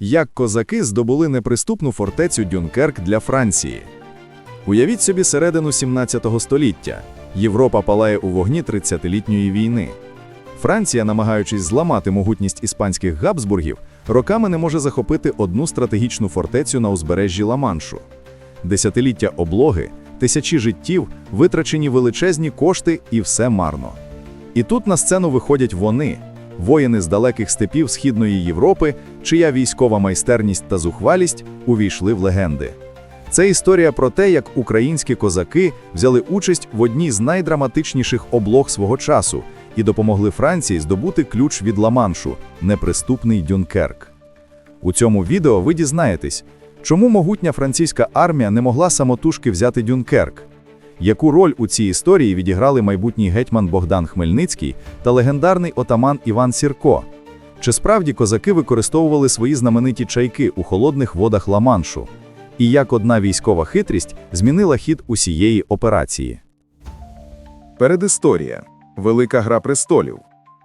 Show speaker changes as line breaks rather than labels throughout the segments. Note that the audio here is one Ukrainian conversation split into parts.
Як козаки здобули неприступну фортецю Дюнкерк для Франції. Уявіть собі середину 17 століття. Європа палає у вогні 30-літньої війни. Франція, намагаючись зламати могутність іспанських Габсбургів, роками не може захопити одну стратегічну фортецю на узбережжі Ла-Маншу. Десятиліття облоги, тисячі життів, витрачені величезні кошти і все марно. І тут на сцену виходять вони, воїни з далеких степів Східної Європи, чия військова майстерність та зухвалість увійшли в легенди. Це історія про те, як українські козаки взяли участь в одній з найдраматичніших облог свого часу і допомогли Франції здобути ключ від Ла-Маншу – неприступний Дюнкерк. У цьому відео ви дізнаєтесь, чому могутня французька армія не могла самотужки взяти Дюнкерк, яку роль у цій історії відіграли майбутній гетьман Богдан Хмельницький та легендарний отаман Іван Сірко. Чи справді козаки використовували свої знамениті чайки у холодних водах Ла-Маншу? І як одна військова хитрість змінила хід усієї операції?
Передісторія. Велика гра престолів.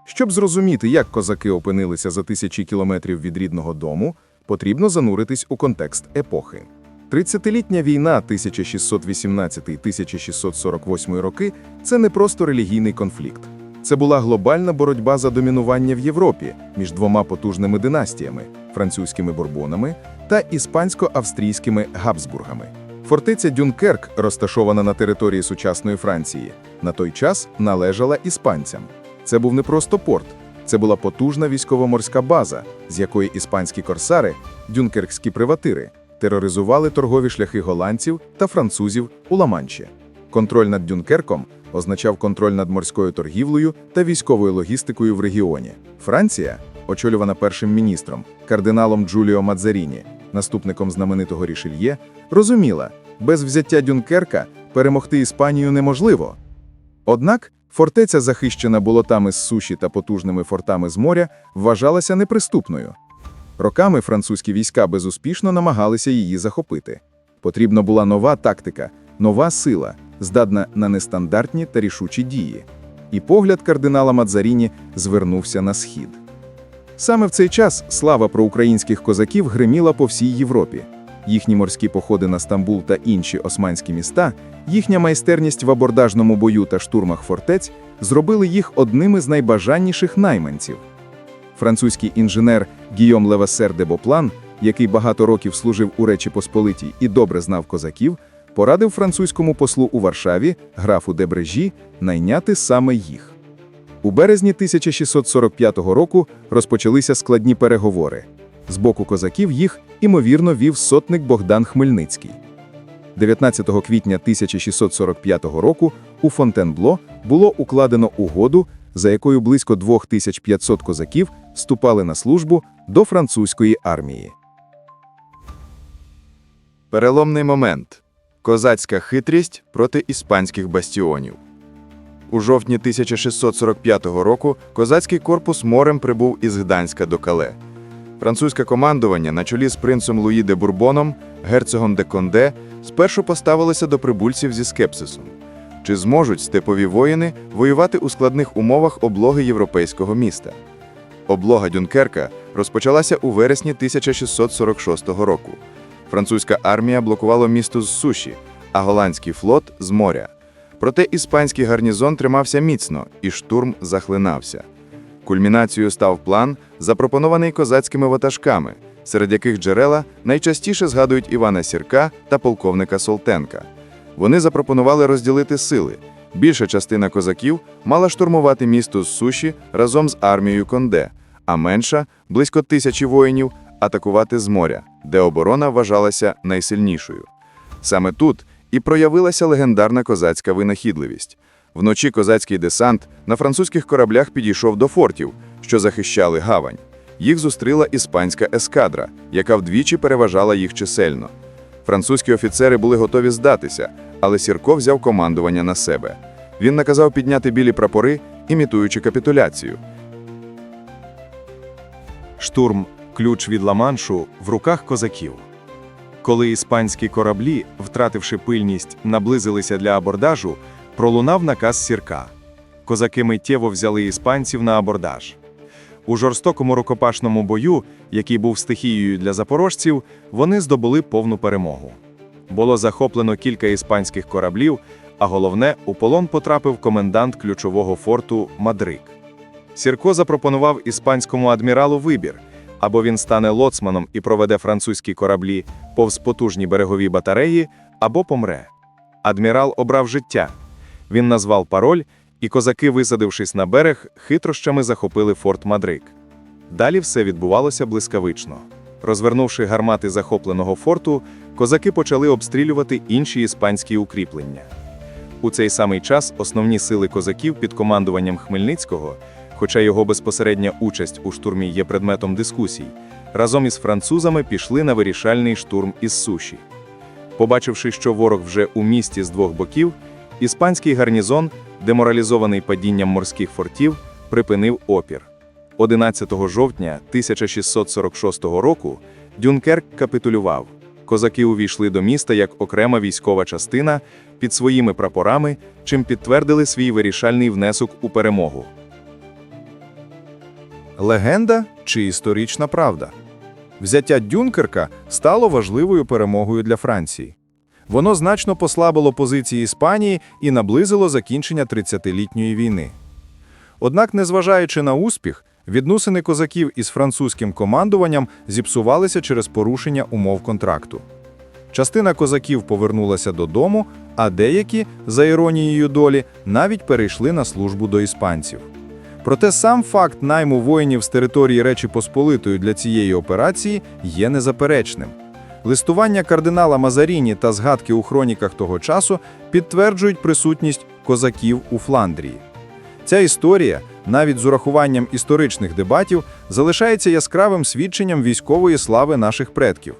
Щоб зрозуміти, як козаки опинилися за тисячі кілометрів від рідного дому, потрібно зануритись у контекст епохи. Тридцятилітня війна 1618-1648 роки це не просто релігійний конфлікт. Це була глобальна боротьба за домінування в Європі між двома потужними династіями французькими бурбонами та іспансько-австрійськими Габсбургами. Фортеця Дюнкерк, розташована на території сучасної Франції, на той час належала іспанцям. Це був не просто порт, це була потужна військово-морська база, з якої іспанські корсари, дюнкеркські приватири, тероризували торгові шляхи голландців та французів у Ла-Манші. Контроль над Дюнкерком означав контроль над морською торгівлею та військовою логістикою в регіоні. Франція, очолювана першим міністром, кардиналом Джуліо Мадзаріні, наступником знаменитого Рішельє, розуміла, без взяття Дюнкерка перемогти Іспанію неможливо. Однак фортеця, захищена болотами з суші та потужними фортами з моря, вважалася неприступною. Роками французькі війська безуспішно намагалися її захопити. Потрібна була нова тактика, нова сила, здатна на нестандартні та рішучі дії. І погляд кардинала Мадзаріні звернувся на схід. Саме в цей час слава про українських козаків гриміла по всій Європі. Їхні морські походи на Стамбул та інші османські міста, їхня майстерність в абордажному бою та штурмах фортець зробили їх одними з найбажанніших найманців. Французький інженер Гійом Левасер де Боплан, який багато років служив у Речі Посполитій і добре знав козаків, порадив французькому послу у Варшаві, графу де Брежі, найняти саме їх. У березні 1645 року розпочалися складні переговори. З боку козаків їх, імовірно, вів сотник Богдан Хмельницький. 19 квітня 1645 року у Фонтенбло було укладено угоду, за якою близько 2500 козаків вступали на службу до французької армії.
Переломний момент. Козацька хитрість проти іспанських бастіонів. У жовтні 1645 року козацький корпус морем прибув із Гданська до Кале. Французьке командування на чолі з принцем Луї де Бурбоном, герцогом де Конде, спершу поставилося до прибульців зі скепсисом. Чи зможуть степові воїни воювати у складних умовах облоги європейського міста? Облога Дюнкерка розпочалася у вересні 1646 року. Французька армія блокувала місто з суші, а голландський флот з моря. Проте іспанський гарнізон тримався міцно, і штурм захлинався. Кульмінацією став план, запропонований козацькими ватажками, серед яких джерела найчастіше згадують Івана Сірка та полковника Солтенка. Вони запропонували розділити сили. Більша частина козаків мала штурмувати місто з суші разом з армією Конде, а менша близько тисячі воїнів атакувати з моря, де оборона вважалася найсильнішою. Саме тут і проявилася легендарна козацька винахідливість. Вночі козацький десант на французьких кораблях підійшов до фортів, що захищали гавань. Їх зустріла іспанська ескадра, яка вдвічі переважала їх чисельно. Французькі офіцери були готові здатися, але Сірко взяв командування на себе. Він наказав підняти білі прапори, імітуючи капітуляцію.
Штурм, ключ від Ла-Маншу в руках козаків. Коли іспанські кораблі, втративши пильність, наблизилися для абордажу, пролунав наказ сірка. Козаки миттєво взяли іспанців на абордаж. У жорстокому рукопашному бою, який був стихією для запорожців, вони здобули повну перемогу. Було захоплено кілька іспанських кораблів, а головне, у полон потрапив комендант ключового форту Мадрик. Сірко запропонував іспанському адміралу вибір або він стане лоцманом і проведе французькі кораблі повз потужні берегові батареї, або помре. Адмірал обрав життя. Він назвав пароль, і козаки, висадившись на берег, хитрощами захопили форт Мадрик. Далі все відбувалося блискавично. Розвернувши гармати захопленого форту, козаки почали обстрілювати інші іспанські укріплення. У цей самий час основні сили козаків під командуванням Хмельницького, хоча його безпосередня участь у штурмі є предметом дискусій, разом із французами пішли на вирішальний штурм із суші. Побачивши, що ворог вже у місті з двох боків, іспанський гарнізон, деморалізований падінням морських фортів, припинив опір. 11 жовтня 1646 року Дюнкерк капітулював. Козаки увійшли до міста як окрема військова частина під своїми прапорами, чим підтвердили свій вирішальний внесок у перемогу.
Легенда чи історична правда? Взяття Дюнкерка стало важливою перемогою для Франції. Воно значно послабило позиції Іспанії і наблизило закінчення 30-літньої війни. Однак, незважаючи на успіх, відносини козаків із французьким командуванням зіпсувалися через порушення умов контракту. Частина козаків повернулася додому, а деякі, за іронією долі, навіть перейшли на службу до іспанців. Проте сам факт найму воїнів з території Речі Посполитої для цієї операції є незаперечним. Листування кардинала Мазаріні та згадки у хроніках того часу підтверджують присутність козаків у Фландрії. Ця історія, навіть з урахуванням історичних дебатів, залишається яскравим свідченням військової слави наших предків.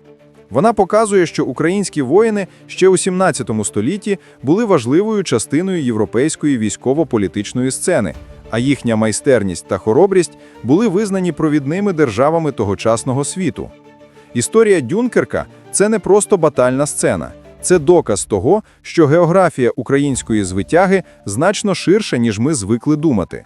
Вона показує, що українські воїни ще у 17 столітті були важливою частиною європейської військово-політичної сцени, а їхня майстерність та хоробрість були визнані провідними державами тогочасного світу. Історія Дюнкерка це не просто батальна сцена, це доказ того, що географія української звитяги значно ширша, ніж ми звикли думати.